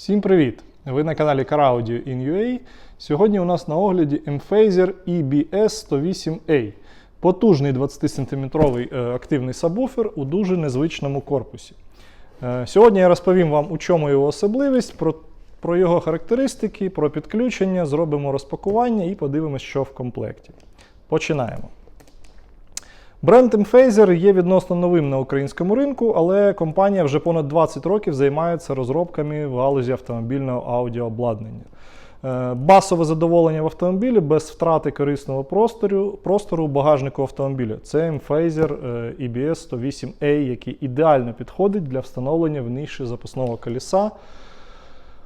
Всім привіт! Ви на каналі CarAudio in UA. Сьогодні у нас на огляді Mphaser EBS 108A. Потужний 20-сантиметровий е, активний сабвуфер у дуже незвичному корпусі. Е, Сьогодні я розповім вам, у чому його особливість, про, про його характеристики, про підключення, зробимо розпакування і подивимось, що в комплекті. Починаємо. Бренд Mphaser є відносно новим на українському ринку, але компанія вже понад 20 років займається розробками в галузі автомобільного аудіообладнання. Е, Басове задоволення в автомобілі без втрати корисного простору, простору багажнику автомобіля. Це Mphaser е, EBS 108A, який ідеально підходить для встановлення в ніші запасного коліса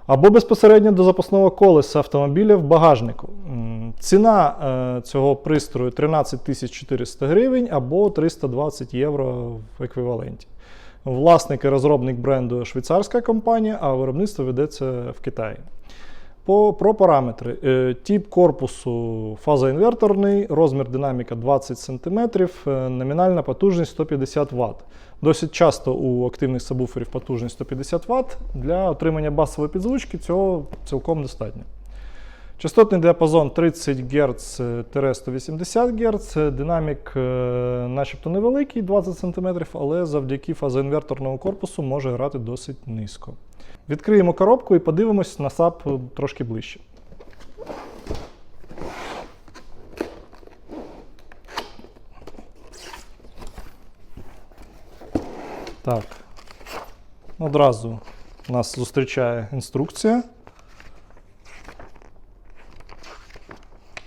або безпосередньо до запасного колеса автомобіля в багажнику. Ціна е, цього пристрою 13 400 гривень або 320 євро в еквіваленті. Власник і розробник бренду швейцарська компанія, а виробництво ведеться в Китаї. По, про параметри. Е, Тип корпусу фазоінверторний, розмір динаміка 20 см, е, номінальна потужність 150 Вт. Досить часто у активних сабвуферів потужність 150 Вт. Для отримання басової підзвучки цього цілком достатньо. Частотний діапазон 30 Гц 180 Гц. Динамік е, начебто невеликий, 20 см, але завдяки фазоінверторному корпусу може грати досить низько. Відкриємо коробку і подивимось на САП трошки ближче. Так. Одразу нас зустрічає інструкція.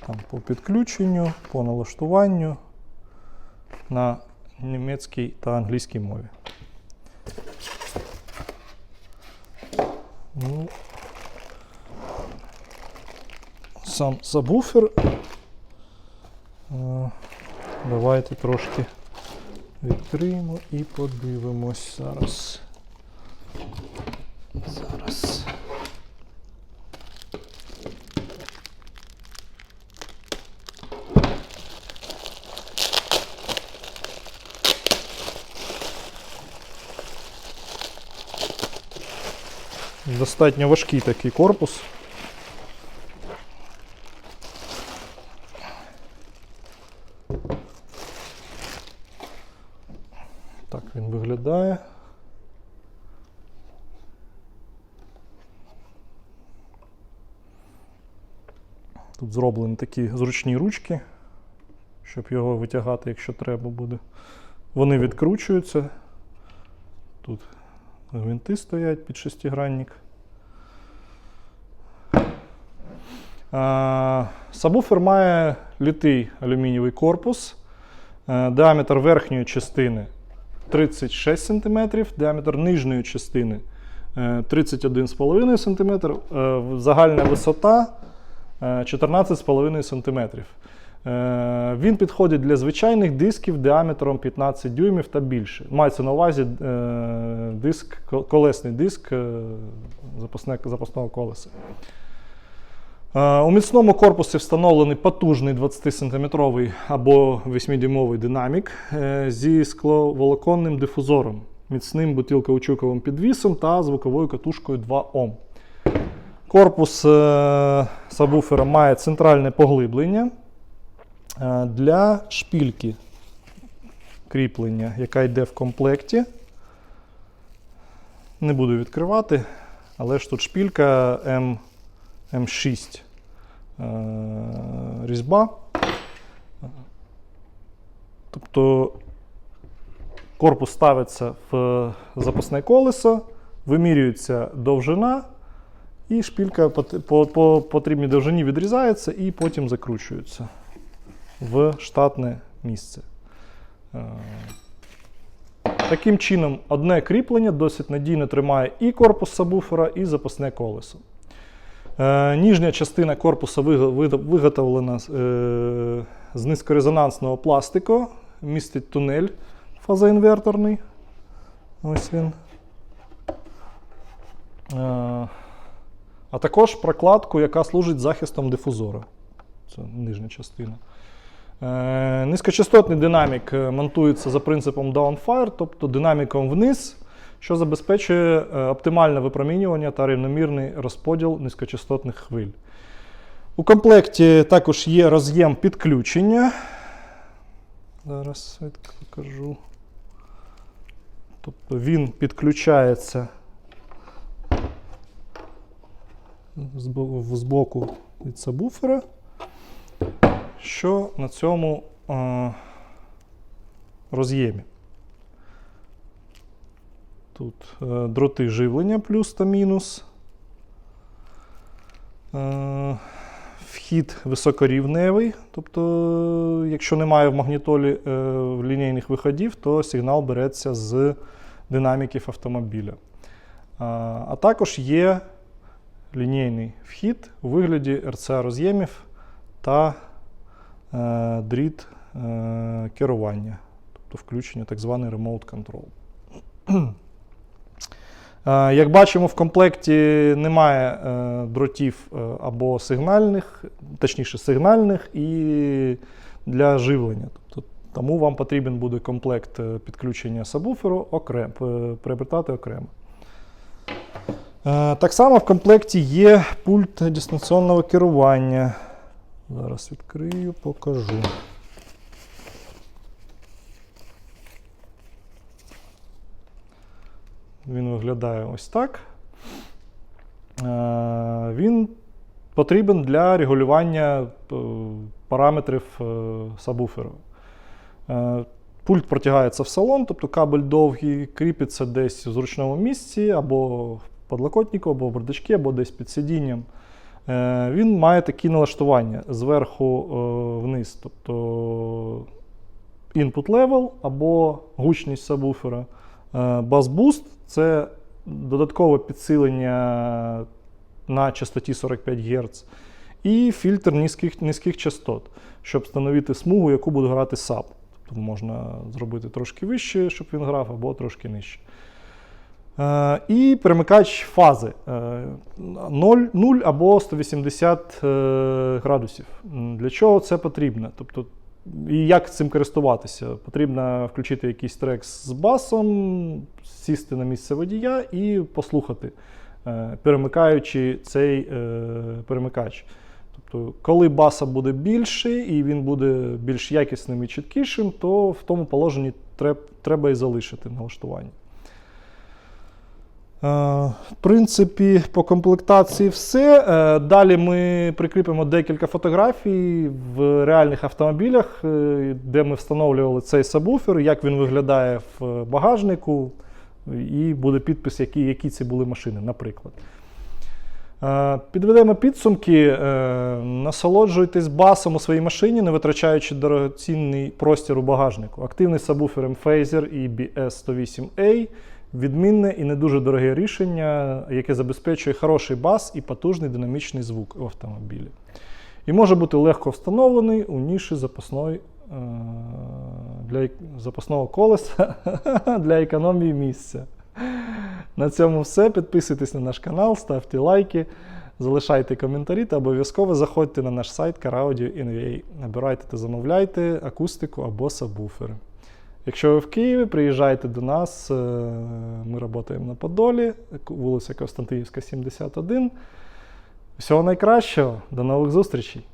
Там по підключенню, по налаштуванню на німецькій та англійській мові. Ну, сам сабвуфер. Е, Давайте трошки відкриємо і подивимось зараз. Зараз. Достатньо важкий такий корпус. Так він виглядає. Тут зроблені такі зручні ручки, щоб його витягати, якщо треба буде. Вони відкручуються. Тут гвинти стоять під шестигранник. А, Сабвуфер має літий алюмінієвий корпус. Е, Діаметр верхньої частини 36 см, діаметр нижньої частини е, 31,5 см, е, загальна висота е, 14,5 см. Е, Він підходить для звичайних дисків діаметром 15 дюймів та більше. Мається на увазі е, диск, колесний диск е, запасного колеса. У міцному корпусі встановлений потужний 20-сантиметровий або 8-дюймовий динамік зі скловолоконним дифузором, міцним бутилкаучуковим підвісом та звуковою катушкою 2 Ом. Корпус сабвуфера має центральне поглиблення для шпільки кріплення, яка йде в комплекті. Не буду відкривати, але ж тут шпілька М, М6 е, різьба. Тобто корпус ставиться в запасне колесо, вимірюється довжина, і шпілька по потрібній довжині відрізається і потім закручується в штатне місце. Е, Таким чином, одне кріплення досить надійно тримає і корпус сабвуфера, і запасне колесо. Е, Ніжня частина корпуса виготовлена е, з низькорезонансного пластику, містить тунель фазоінверторний. Ось він. А також прокладку, яка служить захистом дифузора. Це нижня частина. Е, Низькочастотний динамік е, монтується за принципом downfire, тобто динаміком вниз що забезпечує е, оптимальне випромінювання та рівномірний розподіл низькочастотних хвиль. У комплекті також є роз'єм підключення. Зараз покажу. Тобто він підключається збо- збоку від сабвуфера, що на цьому е, роз'ємі. Тут е, дроти живлення плюс та мінус. Е, вхід високорівневий. Тобто, якщо немає в магнітолі е, лінійних виходів, то сигнал береться з динаміків автомобіля. А, а також є лінійний вхід у вигляді RCA роз'ємів та е, дріт е, керування, тобто включення так званий remote control. Е, Як бачимо, в комплекті немає е, дротів е, або сигнальних, точніше сигнальних і для живлення. Тобто, тому вам потрібен буде комплект е, підключення сабвуферу окрем, е, приобретати окремо. Е, Так само в комплекті є пульт дистанційного керування. Зараз відкрию, покажу. Він виглядає ось так. Е, Він потрібен для регулювання е, параметрів е, сабвуферу. Пульт протягається в салон, тобто кабель довгий, кріпиться десь в зручному місці, або в подлокотнику, або в бардачці, або десь під сидінням. Е, Він має такі налаштування зверху е, вниз, тобто input level або гучність сабвуфера. Е, Bass Boost – це додаткове підсилення на частоті 45 Гц. І фільтр низьких, низьких частот, щоб встановити смугу, яку буде грати САП. Тобто можна зробити трошки вище, щоб він грав, або трошки нижче. Е, і перемикач фази е, 0, 0 або 180 е, градусів. Для чого це потрібно? Тобто, і як цим користуватися? Потрібно включити якийсь трек з басом, сісти на місце водія і послухати, перемикаючи цей перемикач. Тобто, коли баса буде більший і він буде більш якісним і чіткішим, то в тому положенні треб, треба і залишити налаштування. Е, В принципі, по комплектації все. Е, Далі ми прикріпимо декілька фотографій в реальних автомобілях, е, де ми встановлювали цей сабвуфер, як він виглядає в багажнику, і буде підпис, які, які це були машини, наприклад. Підведемо підсумки. Насолоджуйтесь басом у своїй машині, не витрачаючи дорогоцінний простір у багажнику. Активний сабвуфер Phaser EBS108A відмінне і не дуже дороге рішення, яке забезпечує хороший бас і потужний динамічний звук в автомобілі. І може бути легко встановлений у ніші запасної, е, для запасного колеса для економії місця. На цьому все. Підписуйтесь на наш канал, ставте лайки, залишайте коментарі та обов'язково заходьте на наш сайт CarAudio.NVA. Набирайте та замовляйте акустику або сабвуфери. Якщо ви в Києві, приїжджайте до нас. е, Ми працюємо на Подолі, вулиця Константинівська, 71. Всього найкращого, до нових зустрічей!